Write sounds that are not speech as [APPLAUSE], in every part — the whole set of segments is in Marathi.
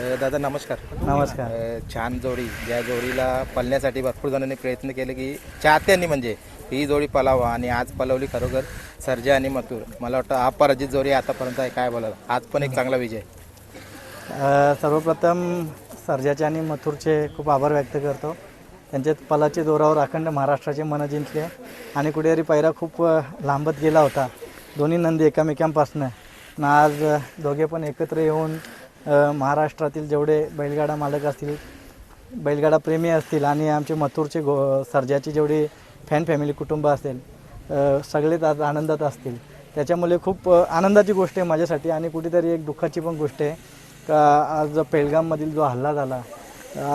दादा नमस्कार. नमस्कार. अ, छान जोडी. ज्या जोडीला पळण्यासाठी भरपूर जणांनी प्रयत्न केले की चाहत्यांनी म्हणजे ही जोडी पलावा आणि आज पलवली खरोखर सर्जा आणि मथुर. मला वाटतं अपराजित जोडी आतापर्यंत आहे काय बोला आज पण एक चांगला विजय. अ, सर्वप्रथम सर्जाचे आणि मथुरचे खूप आभार व्यक्त करतो. त्यांच्या पलाच्या जोरावर अखंड महाराष्ट्राचे मन जिंकले आणि कुठेतरी पैरा खूप अ, लांबत गेला होता. दोन्ही नंदी एकामेकांपासनं. आज अ, दोघे पण एकत्र येऊन महाराष्ट्रातील जेवढे बैलगाडा मालक असतील बैलगाडा प्रेमी असतील आणि आमचे मथुरचे गो सर्जाची जेवढी फॅन फॅमिली कुटुंब असेल सगळेच आज आनंदात असतील. त्याच्यामुळे खूप आनंदाची गोष्ट आहे माझ्यासाठी आणि कुठेतरी एक दुःखाची पण गोष्ट आहे. का आज पेलगाममधील जो हल्ला झाला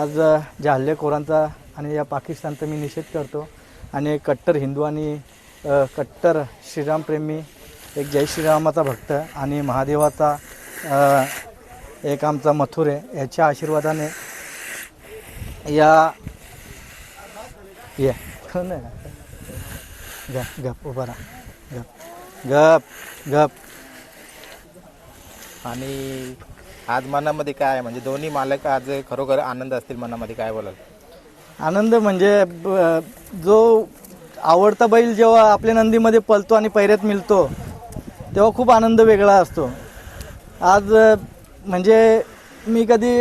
आज ज्या हल्लेखोरांचा आणि या पाकिस्तानचा मी निषेध करतो. आणि कट्टर हिंदू आणि कट्टर श्रीरामप्रेमी एक जय श्रीरामाचा भक्त आणि महादेवाचा एक आमचा मथुर आहे. याच्या आशीर्वादाने या ये. हो गप गप उभा राहा. गप गप गप. आणि आज मनामध्ये काय आहे? म्हणजे दोन्ही मालक आज खरोखर आनंद असतील मनामध्ये काय बोलाल? आनंद म्हणजे ब- जो आवडता बैल जेव्हा आपल्या नंदीमध्ये पलतो आणि पैऱ्यात मिळतो तेव्हा खूप आनंद वेगळा असतो. आज अ, म्हणजे मी कधी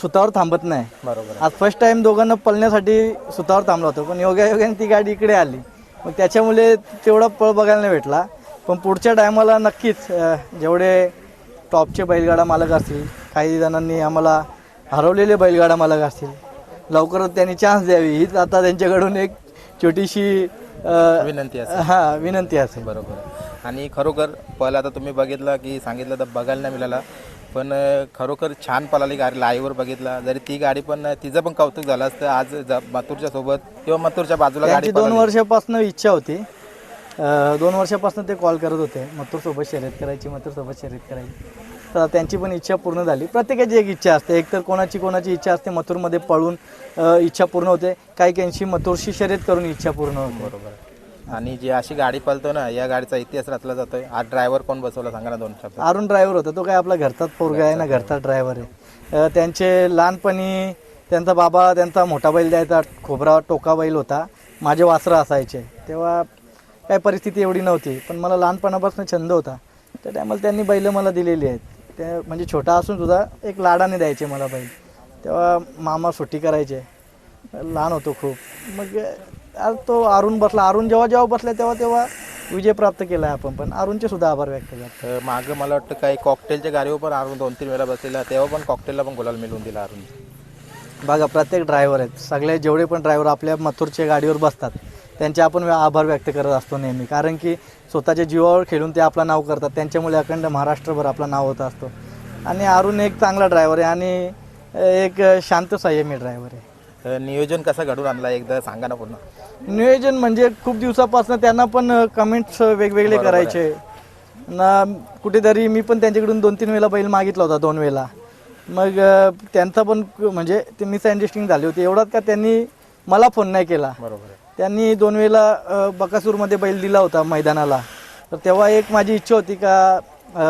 सुतावर थांबत नाही. बरोबर आज फर्स्ट टाइम दोघांना पळण्यासाठी सुतावर थांबलो होतो. पण योगा योगाने ती गाडी इकडे आली. मग त्याच्यामुळे तेवढा पळ बघायला नाही भेटला. पण पुढच्या टायमाला नक्कीच जेवढे टॉपचे बैलगाडा मालक असतील काही जणांनी आम्हाला हरवलेले बैलगाडा मालक असतील लवकरच त्यांनी चान्स द्यावी. हीच आता त्यांच्याकडून एक छोटीशी विनंती असेल. हा विनंती असेल. बरोबर आणि खरोखर पल आता तुम्ही बघितलं की सांगितलं तर बघायला नाही मिळाला. पण खरोखर छान पळाली गाडी लाईव्हवर बघितला. जरी ती गाडी पण तिचं पण कौतुक झालं असतं. आज मथुरच्या सोबत किंवा मथुरच्या बाजूला गाडी दोन. वर्षापासून इच्छा होती. दोन वर्षापासून ते कॉल करत होते. मथुर सोबत शर्यत करायची मथुर सोबत शर्यत करायची. तर त्यांची पण इच्छा पूर्ण झाली. प्रत्येकाची एक इच्छा असते. एकतर कोणाची कोणाची इच्छा असते मथुरमध्ये पळून इच्छा पूर्ण होते. काही काहींची मथुरशी शर्यत करून इच्छा पूर्ण होते. बरोबर. आणि जी अशी गाडी पळतो ना या गाडीचा इतिहास रचला जातोय. आज ड्रायव्हर कोण बसवला सांगा ना दोन शब्द? अरुण ड्रायव्हर होता. तो काय आपला घरचाच पोरगा आहे ना घरचा ड्रायव्हर आहे. अं, त्यांचे लहानपणी त्यांचा बाबा त्यांचा मोठा बैल द्यायचा खोबरा टोका बैल होता. माझे वासरं असायचे. तेव्हा काय परिस्थिती एवढी नव्हती पण मला लहानपणापासून छंद होता. त्या टायमाला त्यांनी बैल मला दिलेली आहेत. ते म्हणजे छोटा असून सुद्धा एक लाडाने द्यायचे मला बैल. तेव्हा मामा सुट्टी करायचे. लहान होतो खूप. मग आज तो अरुण बसला. अरुण जेव्हा जेव्हा बसला तेव्हा तेव्हा विजय प्राप्त केला आहे आपण. पण अरुणचे सुद्धा आभार व्यक्त करतो अ, मागं मला वाटतं काही कॉकटेलच्या गाडीवर पण अरुण दोन तीन वेळा बसलेला. तेव्हा पण कॉकटेलला पण गुलाल मिळवून दिला अरुण. बघा प्रत्येक ड्रायव्हर आहेत. सगळे जेवढे पण ड्रायव्हर आपल्या मथुरच्या गाडीवर बसतात त्यांचे आपण आभार व्यक्त करत असतो नेहमी. कारण की स्वतःच्या जीवावर खेळून ते आपलं नाव करतात. त्यांच्यामुळे अखंड महाराष्ट्रभर आपलं नाव होत असतो. आणि अरुण एक चांगला ड्रायव्हर आहे आणि एक शांत संयमी ड्रायव्हर आहे. नियोजन कसं घडून आणला? एकदा सांगा ना पूर्ण. नियोजन म्हणजे खूप दिवसापासून त्यांना पण कमेंट्स वेगवेगळे करायचे. ना कुठेतरी मी पण त्यांच्याकडून दोन तीन वेळा बैल मागितला होता दोन वेळा मग त्यांचा पण म्हणजे ते मिसअंडरस्टँडिंग झाली होती. एवढाच का त्यांनी मला फोन नाही केला. त्यांनी दोन वेळेला बकासूरमध्ये बैल दिला होता मैदानाला. तर तेव्हा एक माझी इच्छा होती का अ,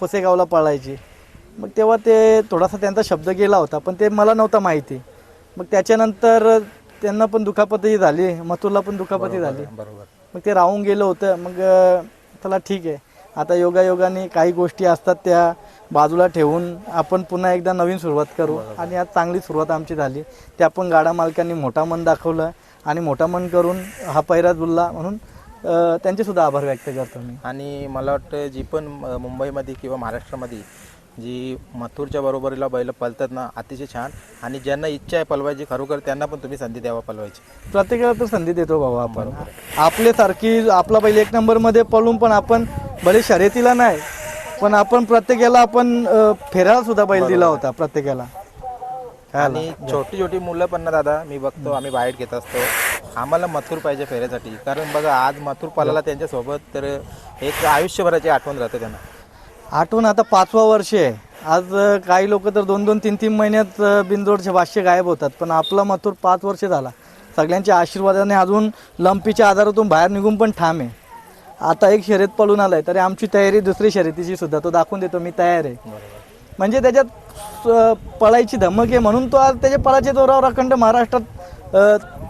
पुसेगावला पळायची. मग तेव्हा ते थोडासा त्यांचा शब्द गेला होता पण ते मला नव्हता माहिती. मग त्याच्यानंतर त्यांना पण दुखापतही झाली. मथुरला पण दुखापती झाली. बरोबर. मग ते राहून गेलं होतं. मग चला ठीक आहे. आता योगायोगाने काही गोष्टी असतात त्या बाजूला ठेवून आपण पुन्हा एकदा नवीन सुरुवात करू. आणि आज चांगली सुरुवात आमची झाली. त्या पण गाडा मालकांनी मोठा मन दाखवलं आणि मोठा मन करून हा पैरा जुळला म्हणून त्यांचे सुद्धा आभार व्यक्त करतो मी. आणि मला वाटतं जी पण मुंबईमध्ये किंवा महाराष्ट्रामध्ये जी मथुरच्या बरोबरीला बैल पळतात ना अतिशय छान. आणि ज्यांना इच्छा आहे पलवायची खरोखर त्यांना पण तुम्ही संधी द्यावा पलवायची प्रत्येकाला तर संधी देतो बाबा आपण. आपले सारखी आपला पहिले एक नंबरमध्ये पळून पण आपण भले शर्यतीला नाही पण आपण प्रत्येकाला आपण फेरायला सुद्धा बैल दिला होता प्रत्येकाला. आणि छोटी छोटी मुलं पण ना दादा मी बघतो आम्ही बाहेर घेत असतो. आम्हाला मथुर पाहिजे फेऱ्यासाठी. कारण बघा आज मथुर पलाला त्यांच्यासोबत तर एक आयुष्यभराची आठवण राहते त्यांना. आठवण आता पाचवा वर्ष आहे. आज काही लोक तर दोन दोन तीन तीन महिन्यात बिनजोडचे भाष्य गायब होतात. पण आपला मथुर पाच वर्ष झाला. सगळ्यांच्या आशीर्वादाने अजून लंपीच्या आधारातून बाहेर निघून पण ठाम आहे. आता एक शर्यत पळून आलाय तरी आमची तयारी दुसरी शर्यतीची सुद्धा तो दाखवून देतो मी तयार आहे. म्हणजे त्याच्यात पळायची धमक आहे म्हणून तो आज त्याच्या पळाच्या जोरावर अखंड महाराष्ट्रात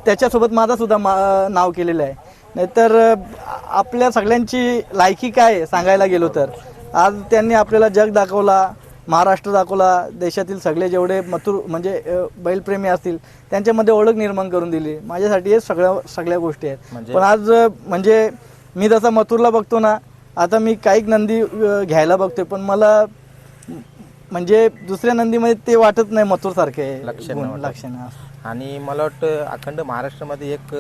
त्याच्यासोबत माझा सुद्धा मा नाव केलेलं आहे. नाहीतर आपल्या सगळ्यांची लायकी काय सांगायला गेलो तर? आज त्यांनी आपल्याला जग दाखवला महाराष्ट्र दाखवला देशातील सगळे जेवढे मथुर म्हणजे बैलप्रेमी असतील त्यांच्यामध्ये ओळख निर्माण करून दिली. माझ्यासाठी हे सगळ्या सगळ्या गोष्टी आहेत. म्हणजे- पण आज म्हणजे मी जसा मथुरला बघतो ना आता मी काही नंदी घ्यायला बघतोय पण मला म्हणजे दुसऱ्या नंदीमध्ये ते वाटत नाही मथुर सारखे लक्षण आणि मला वाटतं अखंड महाराष्ट्रामध्ये एक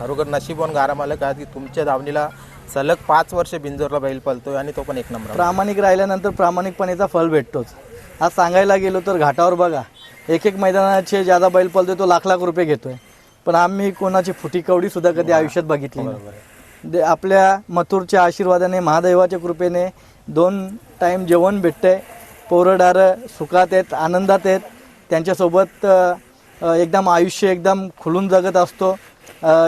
खरोखर नशीबवान गारा मालक आहे की तुमच्या धावणीला सलग पाच वर्ष बिंजोरला बैल पळतोय आणि तो पण एक नंबर प्रामाणिक राहिल्यानंतर प्रामाणिकपणेचा फल भेटतोच. आज सांगायला गेलो तर घाटावर बघा एक एक मैदानाचे ज्यादा बैल पळतोय तो लाख लाख रुपये घेतोय. पण आम्ही कोणाची फुटी कवडी सुद्धा कधी आयुष्यात बघितली नाही. दे- आपल्या मथुरच्या आशीर्वादाने महादेवाच्या कृपेने दोन टाईम जेवण भेटतंय. पोरडारं सुखात आहेत आनंदात आहेत. त्यांच्यासोबत एकदम आयुष्य एकदम खुलून जगत असतो.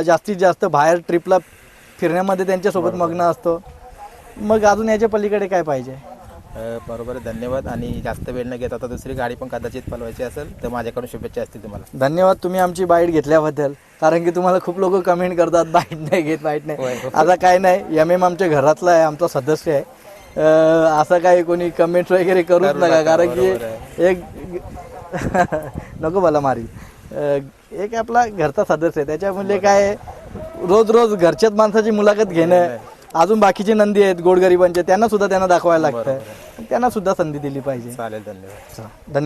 जास्तीत जास्त बाहेर ट्रिपला फिरण्यामध्ये त्यांच्यासोबत मग्न असतो. मग अजून याच्या पलीकडे काय पाहिजे? अ, बरोबर आहे, धन्यवाद. आणि जास्त वेळ न घेता आता दुसरी गाडी पण कदाचित पळवायची असेल तर माझ्याकडून शुभेच्छा असतील तुम्हाला. धन्यवाद तुम्ही आमची बाईट घेतल्याबद्दल. कारण की तुम्हाला खूप लोक कमेंट करतात बाईट नाही घेत बाईट नाही. आता काय नाही एम एम आमच्या घरातला आहे आमचा सदस्य आहे. अं, असं काही कोणी कमेंट वगैरे करूच करू नका नका, कारण की बरोबर एक [LAUGHS] नको मला मारी अं, एक आपला घरचा सदस्य आहे त्याच्यामुळे काय आहे, रोज रोज घरच्याच माणसाची मुलाखत घेणं अजून बाकीचे नंदी आहेत गोडगरिबांचे त्यांना सुद्धा त्यांना दाखवायला लागतं त्यांना सुद्धा संधी दिली पाहिजे. चालेल धन्यवाद. धन्यवाद.